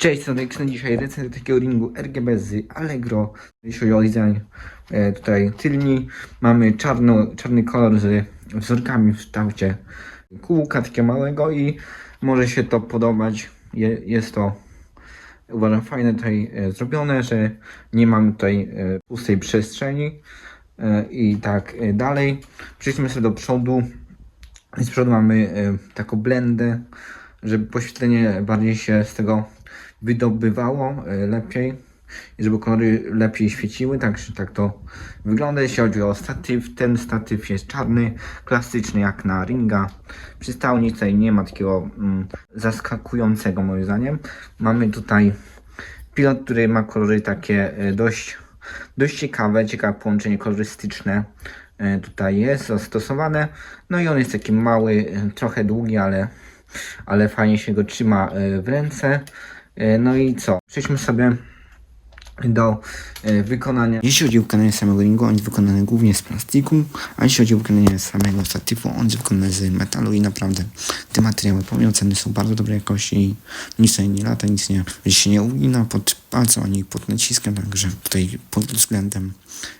Cześć, Sodek, na dzisiaj recenzja takiego ringu RGB z Allegro. Jeśli chodzi o design e, tutaj tylni, mamy czarno, czarny kolor z wzorkami w kształcie kółka takiego małego i może się to podobać. Je, jest to uważam fajne tutaj e, zrobione, że nie mamy tutaj e, pustej przestrzeni e, i tak e, dalej. Przejdźmy sobie do przodu. Z przodu mamy e, taką blendę, żeby poświetlenie bardziej się z tego wydobywało e, lepiej i żeby kolory lepiej świeciły, także tak to wygląda. Jeśli chodzi o statyw, ten statyw jest czarny, klasyczny jak na ringa. Przystał nic tutaj nie ma takiego mm, zaskakującego moim zdaniem. Mamy tutaj pilot, który ma kolory takie e, dość, dość ciekawe, ciekawe połączenie kolorystyczne e, tutaj jest zastosowane. No i on jest taki mały, trochę długi, ale, ale fajnie się go trzyma w ręce. E, No i co? Przejdźmy sobie do e, wykonania. Jeśli chodzi o wykonanie samego ringu, on jest wykonany głównie z plastiku, a jeśli chodzi o wykonanie samego statywu, on jest wykonany z metalu i naprawdę te materiały, ceny, są bardzo dobrej jakości i nic tutaj nie lata, nic nie, się nie ugina pod palcem ani pod naciskiem, także tutaj pod względem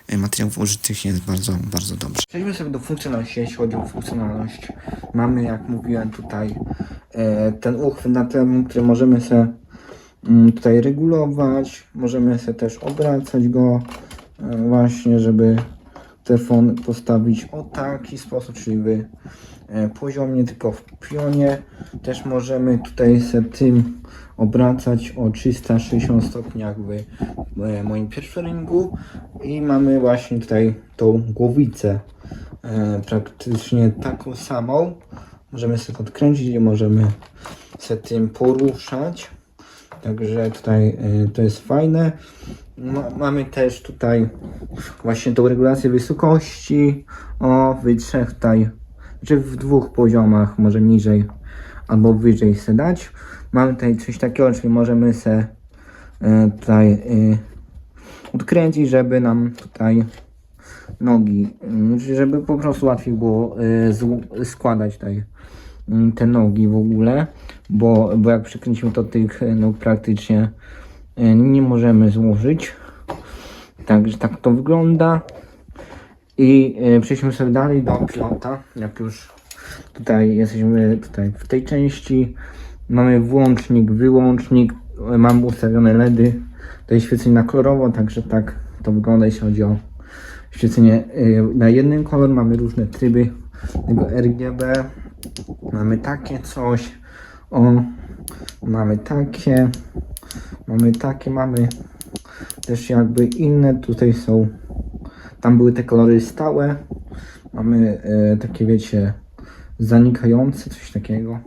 e, materiałów użytych jest bardzo, bardzo dobrze. Przejdźmy sobie do funkcjonalności. Jeśli chodzi o funkcjonalność, mamy, jak mówiłem, tutaj ten uchwyt na tym, który możemy sobie tutaj regulować. Możemy sobie też obracać go e, właśnie, żeby telefon postawić o taki sposób, czyli w e, poziomie, tylko w pionie. Też możemy tutaj sobie tym obracać o 360 stopni jak w moim pierwszym ringu i mamy właśnie tutaj tą głowicę e, praktycznie taką samą. Możemy sobie odkręcić i możemy sobie tym poruszać. Także tutaj y, to jest fajne. Ma, mamy też tutaj właśnie tą regulację wysokości o w trzech tutaj, czy w dwóch poziomach, może niżej albo wyżej se dać. Mamy tutaj coś takiego, czyli możemy se y, tutaj y, odkręcić, żeby nam tutaj nogi, czyli żeby po prostu łatwiej było składać tutaj te nogi w ogóle, bo, bo jak przykręcimy to tych nóg praktycznie y, nie możemy złożyć. Także tak to wygląda. I y, przejdźmy sobie dalej do pilota. Jak już tutaj jesteśmy tutaj w tej części. Mamy włącznik, wyłącznik, y, mamy ustawione LEDy. Jest świecenie na kolorowo, także tak to wygląda jeśli chodzi o świecenie na jeden kolor. Mamy różne tryby tego RGB. Mamy takie coś. O, mamy takie. Mamy takie, mamy też jakby inne. Tutaj są, tam były te kolory stałe. Mamy e, takie, wiecie, zanikające, coś takiego.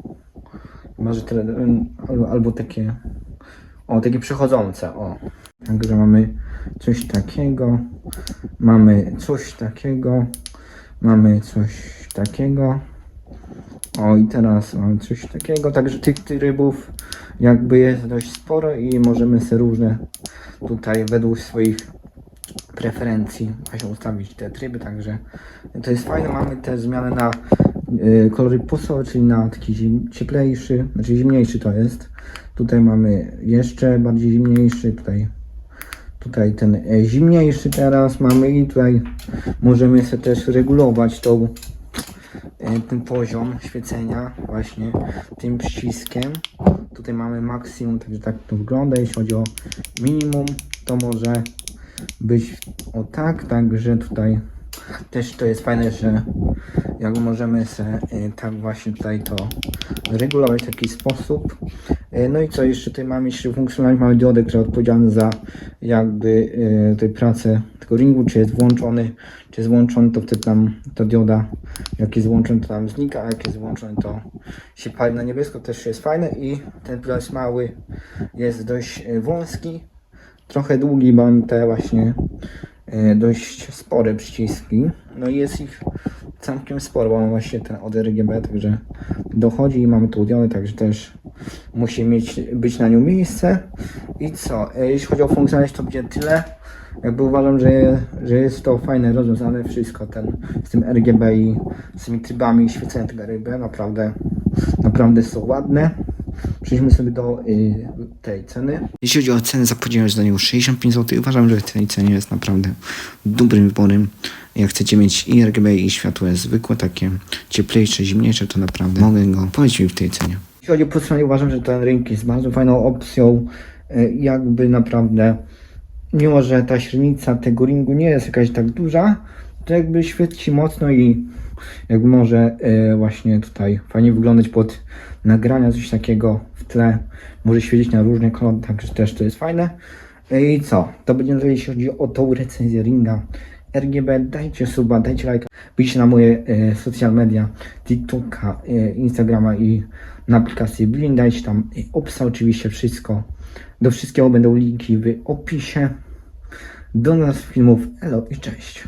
Chyba, że te, albo, albo takie, o, takie przechodzące, o. Także mamy coś takiego, mamy coś takiego, mamy coś takiego. O i teraz mam coś takiego, także tych trybów jakby jest dość sporo i możemy sobie różne tutaj według swoich preferencji właśnie ustawić te tryby, także to jest fajne. Mamy te zmiany na y, kolory podstawowe, czyli na taki zim, cieplejszy, znaczy zimniejszy to jest. Tutaj mamy jeszcze bardziej zimniejszy, tutaj tutaj ten e, zimniejszy teraz mamy i tutaj możemy sobie też regulować tą ten poziom świecenia właśnie tym przyciskiem. Tutaj mamy maksimum, także tak to wygląda. Jeśli chodzi o minimum, to może być o tak, także tutaj też to jest fajne, że jak możemy se e, tak właśnie tutaj to regulować w taki sposób. E, No i co jeszcze tutaj mamy jeszcze funkcjonalność, mamy diodę, która odpowiedzialna za jakby e, tej pracę tego ringu, czy jest włączony, czy jest włączony, to wtedy tam ta dioda, jak jest włączony, to tam znika, a jak jest włączony, to się pali na niebiesko, też jest fajne i ten jest mały, jest dość wąski, trochę długi, bo mam te właśnie dość spore przyciski, no i jest ich całkiem sporo, bo mam właśnie ten od RGB, także dochodzi i mamy tu diodę, także też musi mieć, być na nią miejsce. I co, e, jeśli chodzi o funkcjonalność, to będzie tyle. Jakby uważam, że, że jest to fajne rozwiązane wszystko ten, z tym RGB i z tymi trybami świecenia tego RGB, naprawdę, naprawdę są ładne. Przejdźmy sobie do y, tej ceny. Jeśli chodzi o cenę, zapłaciłem za niego 65 zł. Uważam, że w tej cenie jest naprawdę dobrym wyborem. Jak chcecie mieć i RGB i światło jest zwykłe, takie cieplejsze, zimniejsze, to naprawdę mogę go polecić w tej cenie. Jeśli chodzi o podsumowanie, uważam, że ten ring jest bardzo fajną opcją. Y, Jakby naprawdę, mimo że ta średnica tego ringu nie jest jakaś tak duża, to jakby świeci mocno i jakby może e, właśnie tutaj fajnie wyglądać pod nagrania, coś takiego w tle, może świecić na różne kolory, także też to jest fajne. E, I co? To będzie na tyle, jeśli chodzi o tą recenzję Ringa RGB. Dajcie suba, dajcie lajka, wbijcie na moje e, social media, TikToka, e, Instagrama i na aplikację Blin, dajcie tam e, oczywiście wszystko. Do wszystkiego będą linki w opisie. Do nas filmów, elo i cześć.